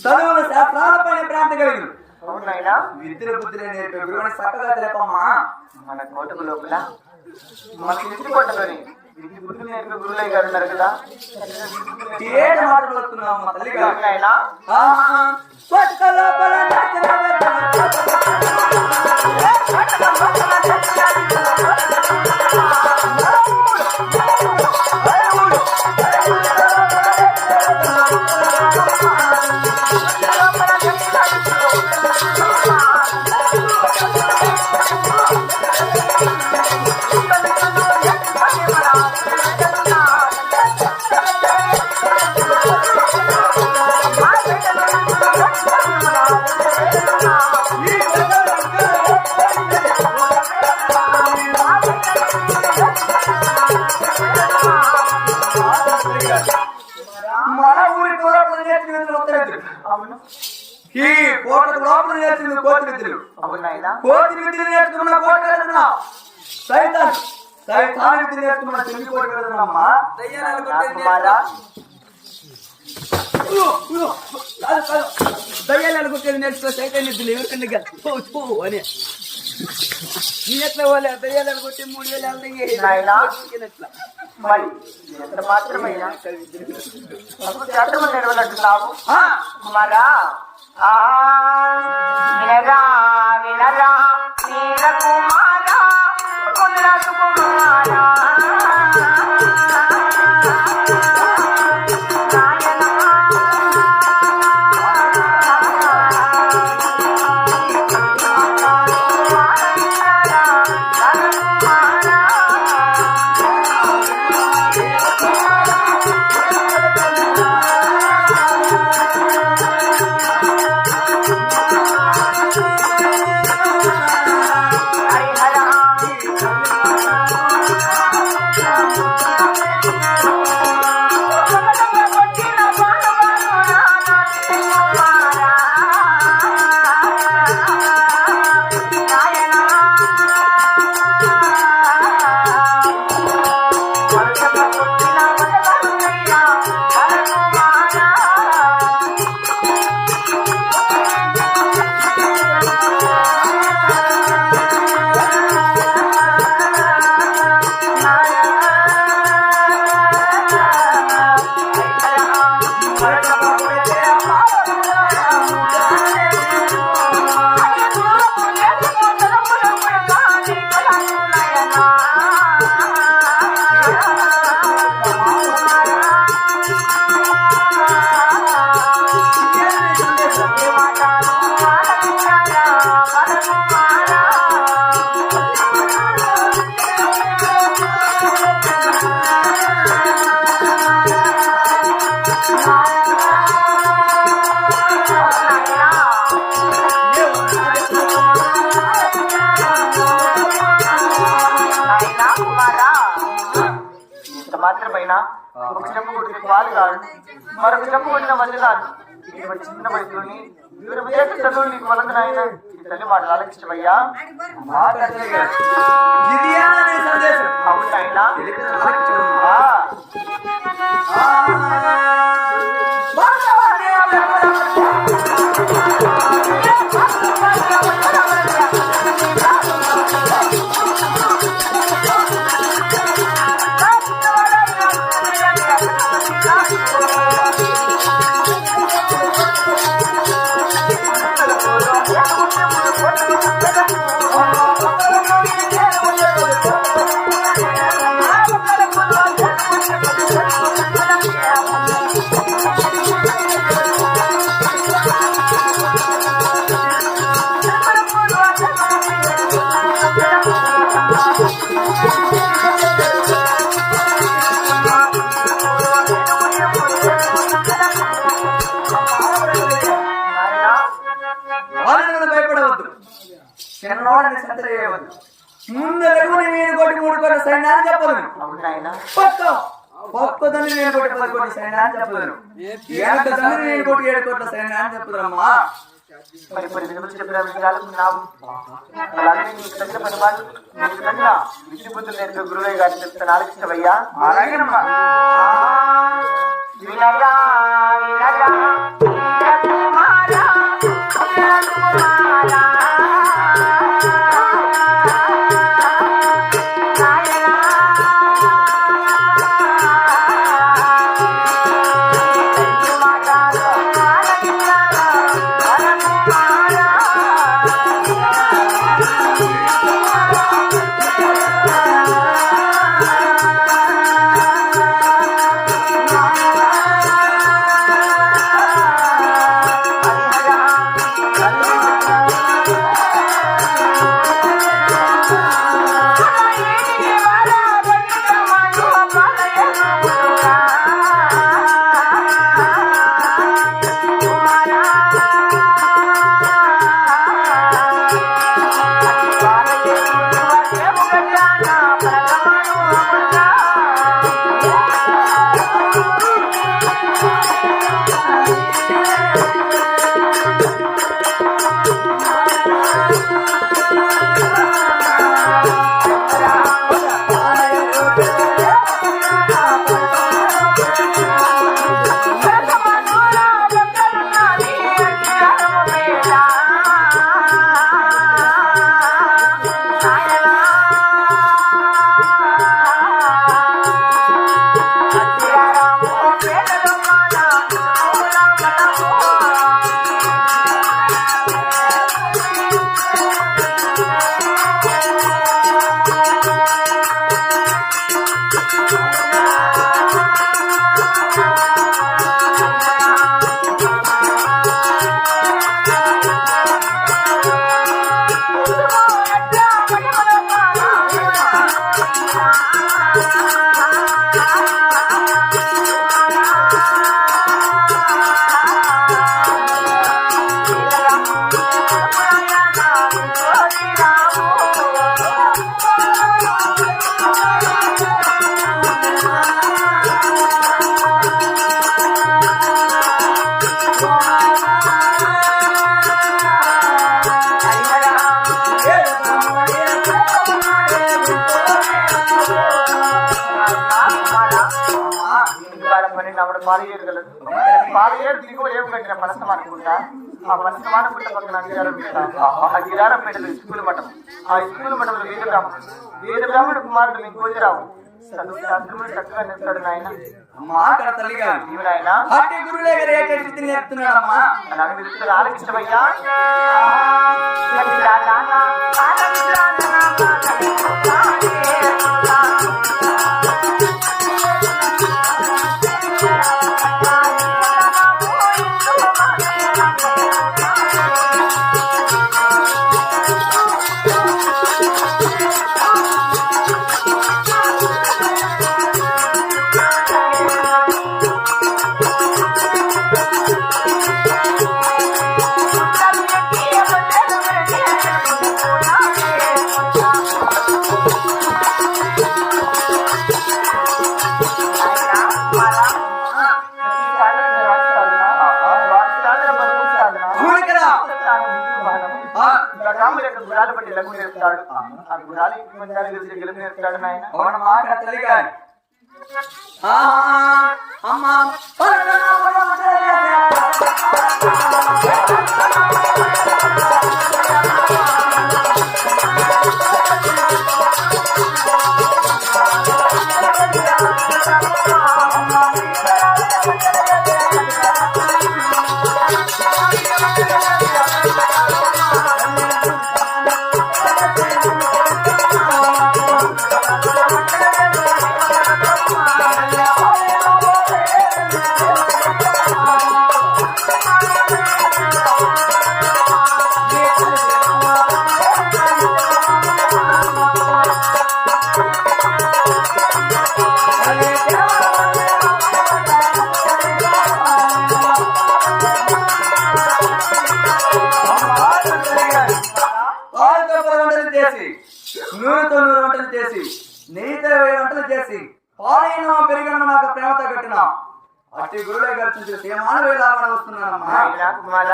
చదువుల శాస్త్రాలపైన ప్రాంతి కలిగి అవునాయనా? విద్యుల బుద్ధులు నేర్పే గురువుని చక్కగా తెలపమ్మా. మన కోటకు లోపల మన ఇంటి కోటలోని విద్య బుద్ధులు నేర్పే గురులయ్య గారు ఉన్నారు కదా. ఏడు మాటలు వస్తున్నావు మా తల్లి గారు. లోపల ఈ కోటకు లోపల నేర్చిన కోతి విద్యలు కోతి విద్యలు నేర్చుకున్న కోట సైతాన్. సైతాన్ విద్య నేర్చుకున్న చెల్లి కోట కుమారా దయ్యాలు కొట్టేది నేర్చుకో? సైతాన్ విద్యలు ఎవరికండి అని. ఎట్లా పోలే? దయ్యాలు కొట్టి మూడు వేలు నాయనా. వెళ్తాయి మరి ఎంత మాత్రమైనా? కుమారా? వినరా వినరా కుమారా. కాదు మరొక చెంపు కొట్టిన మధ్య కాదు ఇటువంటి చిన్న వయసులోని దూరం చేత చదువు నీకు ఈ తల్లి మాటలు ఆలోచించవయ్యా ఇది చేయవద్దు. నేను కొట్టి మూడు కోట్ల సైన్యాన్ని చెప్పదు అవును నాయనా. పక్క. పక్కదని నేను కొట్టి పది కోట్ల సైన్యాన్ని చెప్పదు ఏక తండ్రి నేను కొట్టి ఏడు కోట్ల సైన్యాన్ని చెప్పుదమ్మా మరి కొన్ని విధములు చెప్పిన విషయాలున్నావు అలాగే నీకు తగిన పని వాళ్ళు నీకు తగిన విద్య బుద్ధులు నేర్పే గురువయ్య గారిని చెప్తాను ఆలోచించవయ్యా అలాగేనమ్మా. వినరా వినరా ఆ పనసం అనుకుంటా పక్కన అగ్గిరారం పెట్టా ఆ అగ్గిరారం పెట్టదు స్కూల్ మఠం ఆ స్కూల్ మఠంలో వేద బ్రాహ్మణుడు వేద బ్రాహ్మణుడు కుమారుడు మీకు కోతిరావు చదువు శాస్త్రములు రాముడు యొక్క గుణాలు బట్టి లఘు నేర్పుతాడు ఆ గుణాలు ఇంటి మంచాలు గెలిచి గెలుపు నేర్పుతాడు నాయన అవునమ్మా అక్కడ తల్లి గారు ఆహా, అమ్మా పాలతో గారు చూసి సేమాన వేలామని వస్తున్నానమ్మా కుమార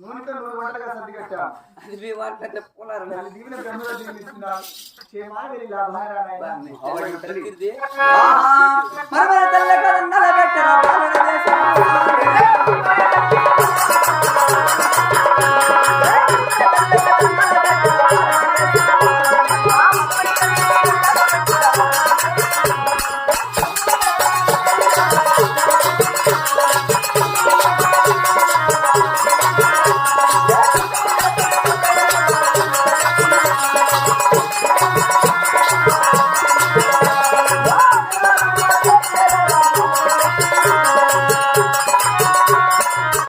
నూనెతో నూరు వంటగా సర్ది కట్టా అది మీ వాటిలో పోలారు అది దీవిన బ్రహ్మలో దీవిస్తున్నారు క్షేమాన్ని లాభాయన